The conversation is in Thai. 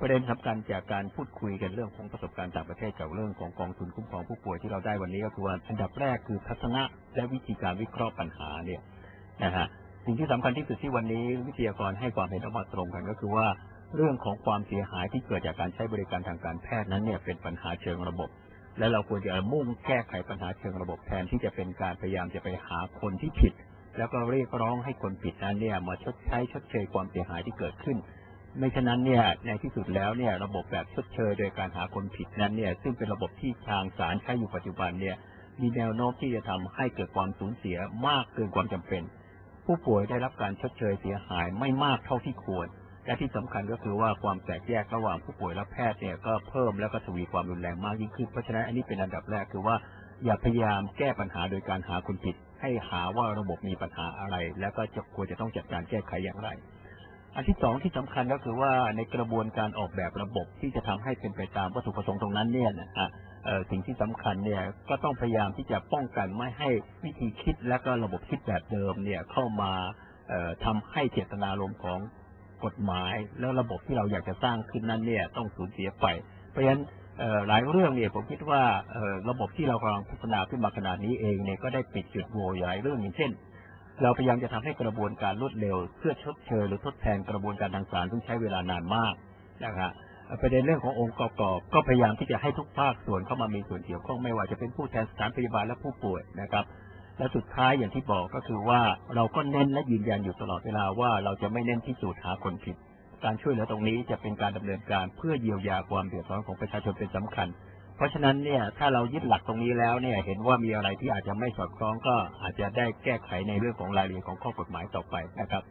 ประเด็นสำคัญจากการพูดคุยกันเรื่องของประสบการณ์ต่างประเทศกับเรื่องของกองทุนคุ้มครองผู้ป่วยที่เราได้วันนี้ก็คือว่าอันดับแรกคือทัศนะและวิธีการวิเคราะห์ปัญหาเนี่ยนะฮะสิ่งที่สำคัญที่สุดที่วันนี้วิทยากรให้ความเห็นออกมาตรงกันก็คือว่าเรื่องของความเสียหายที่เกิดจากการใช้บริการทางการแพทย์นั้นเนี่ยเป็นปัญหาเชิงระบบ และเราควรจะมุ่งแก้ไขปัญหาเชิงระบบแทนที่จะเป็นการพยายามจะไปหาคนที่ผิด แล้วก็เรียกร้องให้คนผิดนั้นเนี่ยมาชดใช้ชดเชยความเสียหายที่เกิดขึ้น ไม่ฉะนั้นเนี่ยในที่สุดแล้วเนี่ยระบบแบบชดเชยโดยการหาคนผิดนั้นเนี่ยซึ่งเป็นระบบที่ทางศาลใช้อยู่ปัจจุบันเนี่ยมีแนวโน้มที่จะทำให้เกิดความสูญเสียมากเกินความจำเป็น ผู้ป่วยได้รับการชดเชยเสียหายไม่มากเท่าที่ควร และที่สำคัญก็คือว่าความแตกแยกระหว่างผู้ป่วยและแพทย์เนี่ยก็เพิ่มแล้วก็ทวีความรุนแรงมากยิ่งขึ้นเพราะฉะนั้นอันนี้เป็นอันดับแรกคือว่าอย่าพยายามแก้ปัญหาโดยการหาคนผิด ให้หาว่าระบบมีปัญหาอะไร แล้วก็จะควรจะต้องจัดการแก้ไขอย่างไร อันที่สองที่สำคัญก็คือว่าในกระบวนการออกแบบระบบที่จะทำให้เป็นไปตามวัตถุประสงค์ตรงนั้นเนี่ยนะฮะเอ่อสิ่งที่สำคัญเนี่ยก็ต้องพยายามที่จะป้องกันไม่ให้วิธีคิดและก็ระบบคิดแบบเดิมเนี่ยเข้ามาเอ่อทำให้เจตนารมณ์ของกฎหมาย แล้วระบบที่เราอยากจะสร้างขึ้นนั้นเนี่ยต้องสูญเสียไป เพราะฉะนั้นหลายเรื่องเนี่ยผมคิดว่าระบบที่เรากำลังพัฒนาขึ้นมาขนาดนี้เองเนี่ยก็ได้ปิดจุดโหว่หลายเรื่องอย่างเช่น เราพยายามจะทำให้กระบวนการรวดเร็ว เพื่อชดเชยหรือทดแทนกระบวนการทางศาลซึ่งใช้เวลานานมากนะครับประเด็นเรื่องขององค์ประกอบก็พยายามที่จะให้ทุกภาคส่วนเข้ามามีส่วนเกี่ยวข้องไม่ว่าจะเป็นผู้แทนสถานพยาบาลและผู้ป่วยนะครับ และสุดท้ายอย่างที่บอกก็คือว่าเราก็เน้นและยืนยันอยู่ตลอดเวลาว่าเราจะไม่เน้นที่สูตรหาคนผิด การช่วยเหลือตรงนี้จะเป็นการดำเนินการเพื่อเยียวยาความเดือดร้อนของประชาชนเป็นสำคัญ เพราะฉะนั้นเนี่ยถ้าเรายึดหลักตรงนี้แล้วเนี่ย เห็นว่ามีอะไรที่อาจจะไม่สอดคล้องก็อาจจะได้แก้ไขในเรื่องของรายละเอียดของข้อกฎหมายต่อไปนะครับ